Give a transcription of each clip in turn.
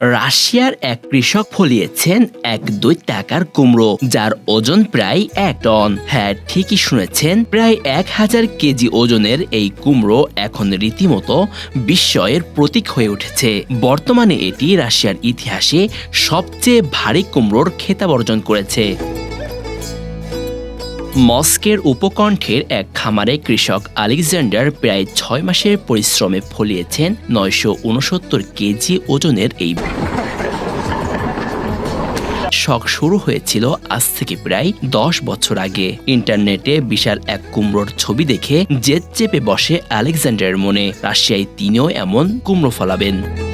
রাশিয়ার এক কৃষক ফলিয়েছেন এক দুই টাকার কুমড়ো, যার ওজন প্রায় এক টন। হ্যাঁ ঠিকই শুনেছেন, প্রায় এক হাজার কেজি ওজনের এই কুমড়ো এখন রীতিমতো বিস্ময়ের প্রতীক হয়ে উঠেছে। বর্তমানে এটি রাশিয়ার ইতিহাসে সবচেয়ে ভারী কুমড়োর খেতাব অর্জন করেছে। মস্কের উপকণ্ঠের এক খামারে কৃষক আলেকজান্ডার প্রায় ছয় মাসের পরিশ্রমে ফলিয়েছেন নয়শো উনসত্তর কেজি ওজনের এই শখ শুরু হয়েছিল আজ থেকে প্রায় দশ বছর আগে। ইন্টারনেটে বিশাল এক কুমড়োর ছবি দেখে জেদ চেপে বসে আলেকজান্ডারের মনে। রাশিয়ায় তিনিও এমন কুমড়ো ফলাবেন।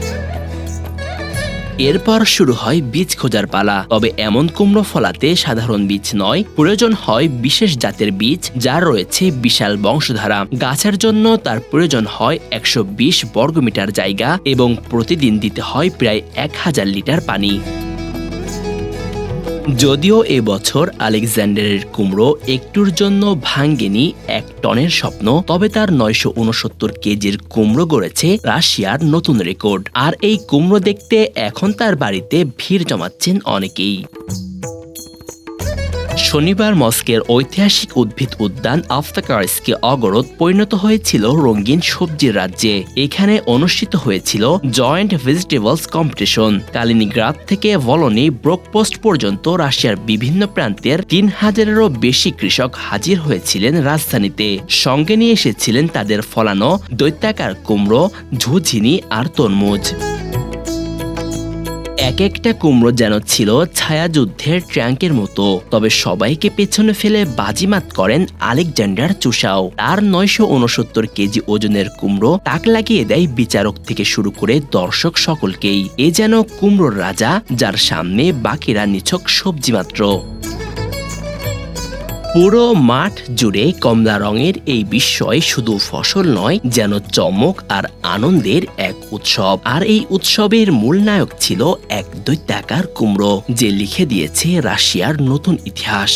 এরপর শুরু হয় বীজ খোঁজার পালা। তবে এমন কুমড়ো ফলাতে সাধারণ বীজ নয়, প্রয়োজন হয় বিশেষ জাতের বীজ যার রয়েছে বিশাল বংশধারা। গাছের জন্য তার প্রয়োজন হয় একশো বিশ বর্গমিটার জায়গা এবং প্রতিদিন দিতে হয় প্রায় এক হাজার লিটার পানি। যদিও এবছর আলেকজান্ডারের কুমড়ো একটুর জন্য ভাঙ্গেনি এক টনের স্বপ্ন, তবে তার নয়শো উনসত্তর কেজির কুমড়ো গড়েছে রাশিয়ার নতুন রেকর্ড। আর এই কুমড়ো দেখতে এখন তার বাড়িতে ভিড় জমাচ্ছেন অনেকেই। শনিবার মস্কের ঐতিহাসিক উদ্ভিদ উদ্যান আফতাকার্সকে অগরত পরিণত হয়েছিল রঙিন সবজির রাজ্যে। এখানে অনুষ্ঠিত হয়েছিল জয়েন্ট ভেজিটেবলস কম্পিটিশন। কালিনিগ্রাদ থেকে ভলনি ব্রোকপোস্ট পর্যন্ত রাশিয়ার বিভিন্ন প্রান্তের তিন হাজারেরও বেশি কৃষক হাজির হয়েছিলেন রাজধানীতে। সঙ্গে নিয়ে এসেছিলেন তাদের ফলানো দৈত্যাকার কুমড়ো, ঝুঝিনি আর তরমুজ। এক একটা কুমড়ো যেন ছিল ছায়াযুদ্ধের ট্র্যাঙ্কের মতো। তবে সবাইকে পেছনে ফেলে বাজিমাত করেন আলেকজান্ডার চুষাও তার নয়শো উনসত্তর কেজি ওজনের কুমড়ো তাক লাগিয়ে দেয় বিচারক থেকে শুরু করে দর্শক সকলকেই। এ যেন কুমড়োর রাজা, যার সামনে বাকিরা নিছক সবজি মাত্র পুরো মাঠ জুড়ে কমলা রঙের এই বিস্ময় শুধু ফসল নয়, যেন চমক আর আনন্দের এক উৎসব। আর এই উৎসবের মূল নায়ক ছিল এক দৈত্যাকার কুমড়ো, যে লিখে দিয়েছে রাশিয়ার নতুন ইতিহাস।